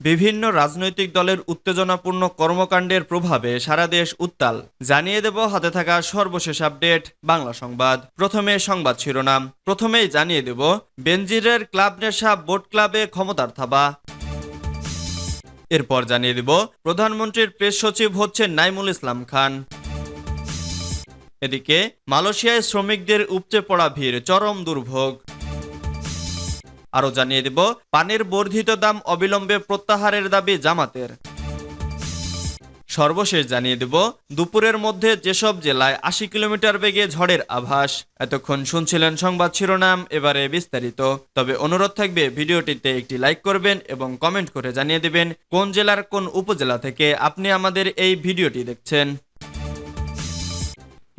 বিভিন্ন রাজনৈতিক দলের উত্তেজনাপূর্ণ কর্মকাণ্ডের প্রভাবে সারা দেশ উত্তাল। জানিয়ে দেব হাতে থাকা সর্বশেষ আপডেট, বাংলা সংবাদ। প্রথমে সংবাদ শিরোনাম। প্রথমেই জানিয়ে দেব, বেনজিরের ক্লাব নেশা বোট ক্লাবে ক্ষমতার থাবা। এরপর জানিয়ে দেব, প্রধানমন্ত্রীর প্রেস সচিব হচ্ছেন নাইমুল ইসলাম খান। এদিকে, মালয়েশিয়ায় শ্রমিকদের উপচে পড়া ভিড়, চরম দুর্ভোগ। আরও জানিয়ে দেব, পানির বর্ধিত দাম অবিলম্বে প্রত্যাহারের দাবি জামাতের। সর্বশেষ জানিয়ে দেব, দুপুরের মধ্যে যেসব জেলায় আশি কিলোমিটার বেগে ঝড়ের আভাস, এতক্ষণ শুনছিলেন সংবাদ শিরোনাম, এবারে বিস্তারিত। তবে অনুরোধ থাকবে, ভিডিওটিতে একটি লাইক করবেন এবং কমেন্ট করে জানিয়ে দেবেন, কোন জেলার কোন উপজেলা থেকে আপনি আমাদের এই ভিডিওটি দেখছেন।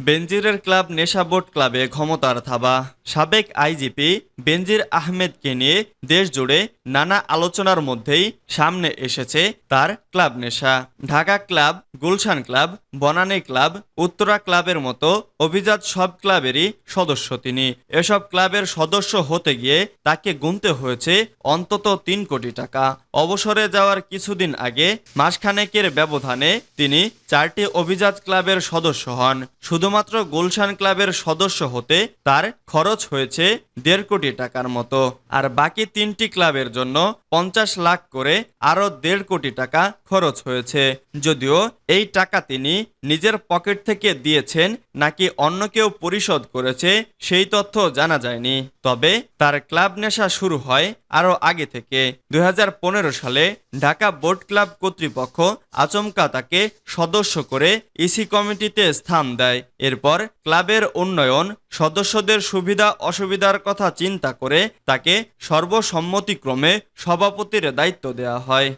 বেনজিরের ক্লাব নেশাবোট ক্লাবে ক্ষমতার থাবা। সাবেক আইজিপি বেনজির আহমেদকে নিয়ে দেশ জুড়ে নানা আলোচনার মধ্যেই সামনে এসেছে তার ক্লাব নেশা। Dhaka club, Gulshan club, Banani club, Uttara ক্লাবের মতো অভিজাত সব ক্লাবেরই সদস্য তিনি। এসব ক্লাবের সদস্য হতে গিয়ে তাকে গুনতে হয়েছে অন্তত তিন কোটি টাকা। অবসরে যাওয়ার কিছুদিন আগে মাসখানেকের ব্যবধানে তিনি চারটি অভিজাত ক্লাবের সদস্য হন। শুধুমাত্র গুলশান ক্লাবের সদস্য হতে তার খরচ হয়েছে দেড় কোটি টাকার মতো। আর বাকি তিনটি ক্লাবের জন্য পঞ্চাশ লাখ করে আরও দেড় কোটি টাকা খরচ হয়েছে। যদিও এই টাকা তিনি নিজের পকেট থেকে দিয়েছেন নাকি অন্য কেউ পরিশোধ করেছে সেই তথ্য জানা যায়নি। তবে তার ক্লাব নেশা শুরু হয় আরও আগে থেকে। দু হাজার পনেরো সালে ঢাকা বোট ক্লাব কর্তৃপক্ষ আচমকা তাকে সদস্য করে ইসি কমিটিতে স্থান দেয়। এরপর ক্লাবের উন্নয়ন, সদস্যদের সুবিধা অসুবিধার কথা চিন্তা করে তাকে সর্বসম্মতিক্রমে সভাপতির দায়িত্ব দেওয়া হয়।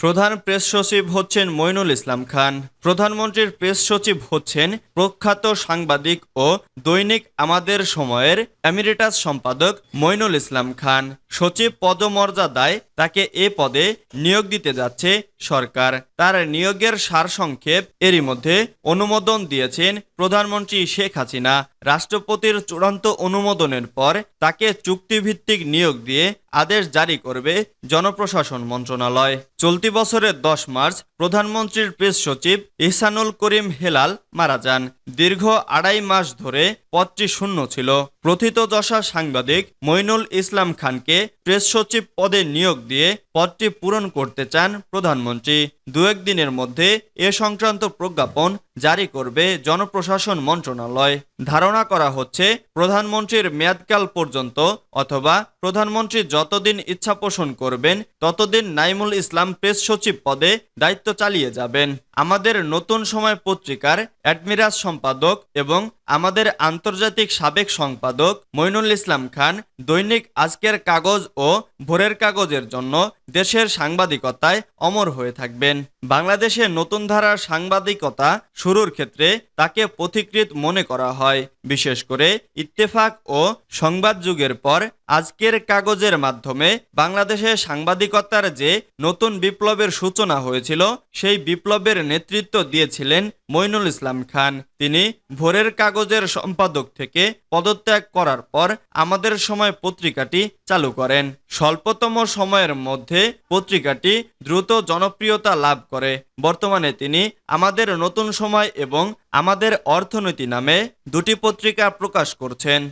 প্রধান প্রেস সচিব হচ্ছেন মইনুল ইসলাম খান। প্রধানমন্ত্রীর প্রেস সচিব হচ্ছেন প্রখ্যাত সাংবাদিক ও দৈনিক আমাদের সময়ের এমিরেটাস সম্পাদক মইনুল ইসলাম খান। সচিব পদমর্যাদায় তাকে এ পদে নিয়োগ দিতে যাচ্ছে সরকার। তার নিয়োগের সারসংক্ষেপ এরই মধ্যে অনুমোদন দিয়েছেন প্রধানমন্ত্রী শেখ হাসিনা। রাষ্ট্রপতির চূড়ান্ত অনুমোদনের পর তাকে চুক্তিভিত্তিক নিয়োগ দিয়ে আদেশ জারি করবে জনপ্রশাসন মন্ত্রণালয়। চলতি বছরের দশ মার্চ প্রধানমন্ত্রীর প্রেস সচিব ইহসানুল করিম হেলাল মারা যান। দীর্ঘ আড়াই মাস ধরে পদটি শূন্য ছিল। প্রথিতযশা সাংবাদিক মইনুল ইসলাম খানকে প্রেস সচিব পদে নিয়োগ দিয়ে পদটি পূরণ করতে চান প্রধানমন্ত্রী। দু দিনের মধ্যে এ সংক্রান্ত প্রজ্ঞাপন জারি করবে জনপ্রশাসন মন্ত্রণালয়। ধারণা করা হচ্ছে প্রধানমন্ত্রীর মেয়াদকাল পর্যন্ত অথবা প্রধানমন্ত্রী যতদিন ইচ্ছা পোষণ করবেন, ততদিন নাইমুল ইসলাম প্রেস সচিব পদে দায়িত্ব চালিয়ে যাবেন। আমাদের নতুন সময় পত্রিকার অ্যাডমিরাস সম্পাদক এবং আমাদের আন্তর্জাতিক সাবেক সম্পাদক মইনুল ইসলাম খান দৈনিক আজকের কাগজ ও ভোরের কাগজের জন্য দেশের সাংবাদিকতায় অমর হয়ে থাকবেন। বাংলাদেশে নতুন ধারার সাংবাদিকতা শুরুর ক্ষেত্রে তাকে পথিকৃত মনে করা হয়। বিশেষ করে ইত্তেফাক ও সংবাদ যুগের পর আজকের কাগজের মাধ্যমে বাংলাদেশে সাংবাদিকতার যে নতুন বিপ্লবের সূচনা হয়েছিল, সেই বিপ্লবের নেতৃত্ব দিয়েছিলেন মইনুল ইসলাম খান। তিনি ভোরের কাগজের সম্পাদক থেকে পদত্যাগ করার পর আমাদের সময় পত্রিকাটি চালু করেন। স্বল্পতম সময়ের মধ্যে পত্রিকাটি দ্রুত জনপ্রিয়তা লাভ করে। বর্তমানে তিনি আমাদের নতুন সময় এবং আমাদের অর্থনীতি নামে দুটি পত্রিকা প্রকাশ করছেন।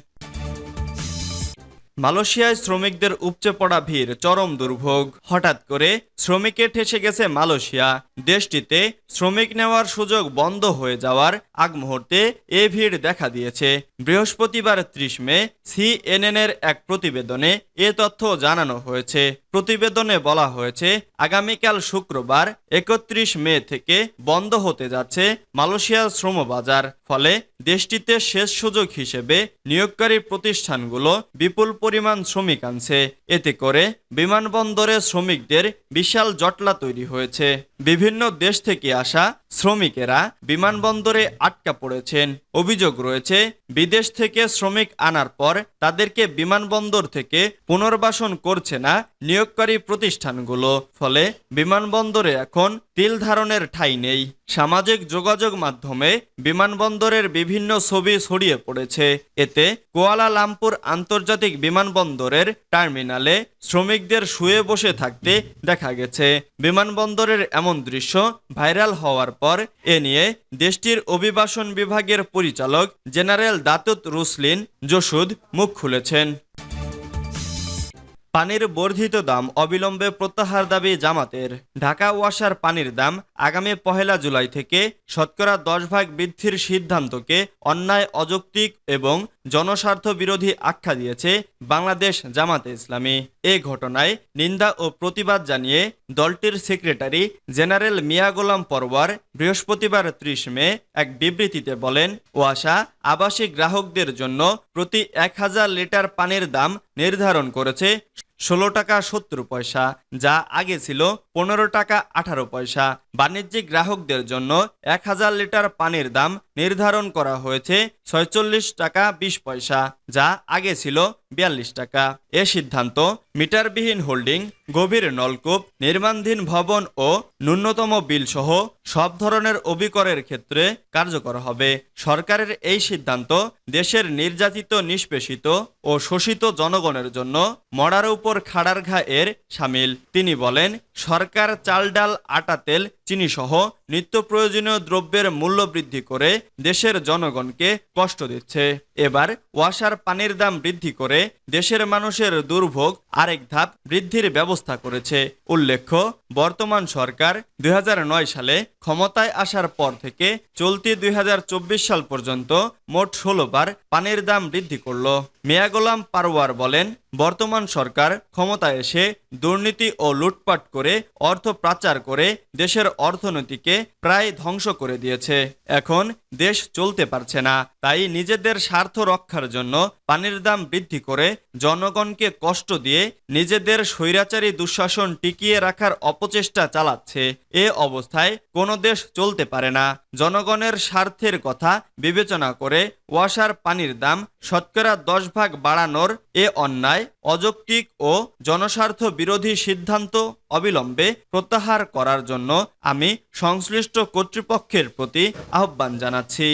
মালয়েশিয়ায় শ্রমিকদের উপচে পড়া ভিড় চরম দুর্ভোগ। হঠাৎ করে শ্রমিকে ঠেসে গেছে মালয়েশিয়া। দেশটিতে শ্রমিক নেওয়ার সুযোগ বন্ধ হয়ে যাওয়ার আগ মুহূর্তে এ ভিড় দেখা দিয়েছে। বৃহস্পতিবার ত্রিশ মে সিএনএন এর এক প্রতিবেদনে এ তথ্য জানানো হয়েছে। প্রতিবেদনে বলা হয়েছে, আগামীকাল শুক্রবার একত্রিশ মে থেকে বন্ধ হতে যাচ্ছে মালয়েশিয়ার শ্রমবাজার। ফলে দেশটিতে শেষ সুযোগ হিসেবে নিয়োগকারী প্রতিষ্ঠানগুলো বিপুল পরিমাণ শ্রমিক আনছে। এতে করে বিমানবন্দরে শ্রমিকদের বিশাল জটলা তৈরি হয়েছে। বিভিন্ন দেশ থেকে আসা শ্রমিকেরা বিমানবন্দরে আটকা পড়েছেন। অভিযোগ রয়েছে, বিদেশ থেকে শ্রমিক আনার পর তাদেরকে বিমানবন্দর থেকে পুনর্বাসন করছে না নিয়োগকারী প্রতিষ্ঠানগুলো। ফলে বিমানবন্দরে এখন তিল ধারণের ঠাঁই নেই। সামাজিক যোগাযোগ মাধ্যমে বিমানবন্দরের বিভিন্ন ছবি ছড়িয়ে পড়েছে। এতে কুয়ালালামপুর আন্তর্জাতিক বিমানবন্দরের টার্মিনালে শ্রমিকদের শুয়ে বসে থাকতে দেখা গেছে। বিমানবন্দরের এমন দৃশ্য ভাইরাল হওয়ার পর এ নিয়ে দেশটির অভিবাসন বিভাগের পরিচালক জেনারেল দাতুত রুসলিন জসুদ মুখ খুলেছেন। পানির বর্ধিত দাম অবিলম্বে প্রত্যাহার দাবি জামাতের। ঢাকা ওয়াসার পানির দাম আগামী পহেলা জুলাই থেকে শতকরা দশ ভাগ বৃদ্ধির সিদ্ধান্তকে অন্যায়, অযৌক্তিক এবং জনস্বার্থ বিরোধী আখ্যা দিয়েছে বাংলাদেশ জামাতে ইসলামী। এ ঘটনায় নিন্দা ও প্রতিবাদ জানিয়ে দলটির সেক্রেটারি জেনারেল মিয়া গোলাম পরওয়ার বৃহস্পতিবার ত্রিশ মে এক বিবৃতিতে বলেন, ওয়াসা আবাসিক গ্রাহকদের জন্য প্রতি এক হাজার লিটার পানির দাম নির্ধারণ করেছে ষোলো টাকা সত্তর পয়সা, যা আগে ছিল পনেরো টাকা আঠারো পয়সা। বাণিজ্যিক গ্রাহকদের জন্য এক হাজার লিটার পানির দাম নির্ধারণ করা হয়েছে ছয়চল্লিশ টাকা বিশ পয়সা, যা আগে ছিল বিয়াল্লিশ টাকা। এ সিদ্ধান্ত মিটারবিহীন হোল্ডিং, গভীর নলকূপ, নির্মাণধীন ভবন ও ন্যূনতম বিল সহ সব ধরনের অবিকরের ক্ষেত্রে কার্যকর হবে। সরকারের এই সিদ্ধান্ত দেশের নির্যাতিত, নিষ্পেষিত ও শোষিত জনগণের জন্য মরার উপর খাড়ার ঘা এর সামিল। তিনি বলেন, সরকার চাল ডাল আটা তেল চিনি সহ নিত্য প্রয়োজনীয় দ্রব্যের মূল্য বৃদ্ধি করে দেশের জনগণকে কষ্ট দিচ্ছে। এবার ওয়াসার পানির দাম বৃদ্ধি করে দেশের মানুষের দুর্ভোগ আরেক ধাপ বৃদ্ধির ব্যবস্থা করেছে। উল্লেখ্য, বর্তমান সরকার দুই হাজার নয় সালে ক্ষমতায় আসার পর থেকে চলতি দুই হাজার চব্বিশ সাল পর্যন্ত মোট ষোলো বার পানির দাম বৃদ্ধি করল। মিয়া গোলাম পারওয়ার বলেন, বর্তমান সরকার ক্ষমতায় এসে দুর্নীতি ও লুটপাট করে অর্থ পাচার করে দেশের অর্থনীতিকে প্রায় ধ্বংস করে দিয়েছে। এখন দেশ চলতে পারছে না, তাই নিজেদের স্বার্থ রক্ষার জন্য পানির দাম বৃদ্ধি করে জনগণকে কষ্ট দিয়ে নিজেদের স্বৈরাচারী দুঃশাসন টিকিয়ে রাখার অপচেষ্টা চালাচ্ছে। এ অবস্থায় কোনো দেশ চলতে পারে না। জনগণের স্বার্থের কথা বিবেচনা করে ওয়াসার পানির দাম শতকরা দশ ভাগ বাড়ানোর এ অন্যায় অযৌক্তিক ও জনস্বার্থ বিরোধী সিদ্ধান্ত অবিলম্বে প্রত্যাহার করার জন্য আমি সংশ্লিষ্ট কর্তৃপক্ষের প্রতি আহ্বান জানাচ্ছি।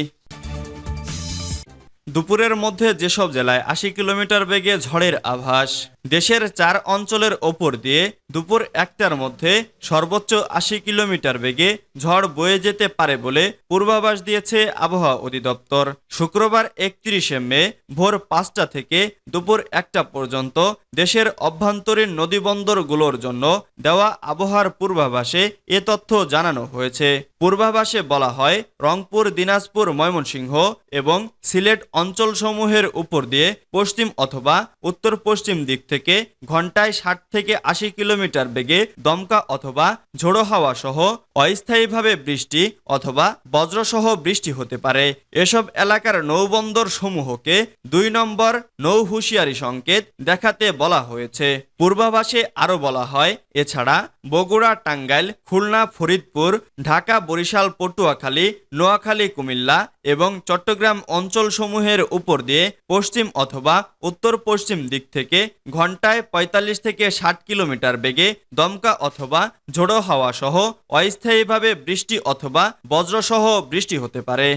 দুপুরের মধ্যে যেসব জেলায় আশি কিলোমিটার বেগে ঝড়ের আভাস, দেশের চার অঞ্চলের ওপর দিয়ে দুপুর একটার মধ্যে সর্বোচ্চ আশি কিলোমিটার বেগে ঝড় বয়ে যেতে পারে বলে পূর্বাভাস দিয়েছে আবহাওয়া অধিদপ্তর। শুক্রবার একত্রিশে মে ভোর পাঁচটা থেকে দুপুর একটা পর্যন্ত দেশের অভ্যন্তরীণ নদীবন্দরগুলোর জন্য দেওয়া আবহাওয়ার পূর্বাভাসে এ তথ্য জানানো হয়েছে। পূর্বাভাসে বলা হয়, রংপুর, দিনাজপুর, ময়মনসিংহ এবং সিলেট অঞ্চলসমূহের উপর দিয়ে পশ্চিম অথবা উত্তর পশ্চিম দিক থেকে ঘন্টায় ষাট থেকে আশি কিলোমিটার বেগে দমকা অথবা ঝোড়ো হাওয়া সহ অস্থায়ীভাবে বৃষ্টি অথবা বজ্রসহ বৃষ্টি হতে পারে। এসব এলাকার নৌবন্দর সমূহকে দুই নম্বর নৌ হুঁশিয়ারি সংকেত দেখাতে বলা হয়েছে। পূর্বাভাসে আরও বলা হয়, এছাড়া বগুড়া, টাঙ্গাইল, খুলনা, ফরিদপুর, ঢাকা, বরিশাল, পটুয়াখালী, নোয়াখালী, কুমিল্লা এবং চট্টগ্রাম অঞ্চলসমূহের উপর দিয়ে পশ্চিম অথবা উত্তর পশ্চিম দিক থেকে ঘন্টায় ৪৫ থেকে ষাট কিলোমিটার বেগে দমকা অথবা ঝোড়ো হাওয়া সহ অস্থায়ীভাবে বৃষ্টি অথবা বজ্রসহ বৃষ্টি হতে পারে।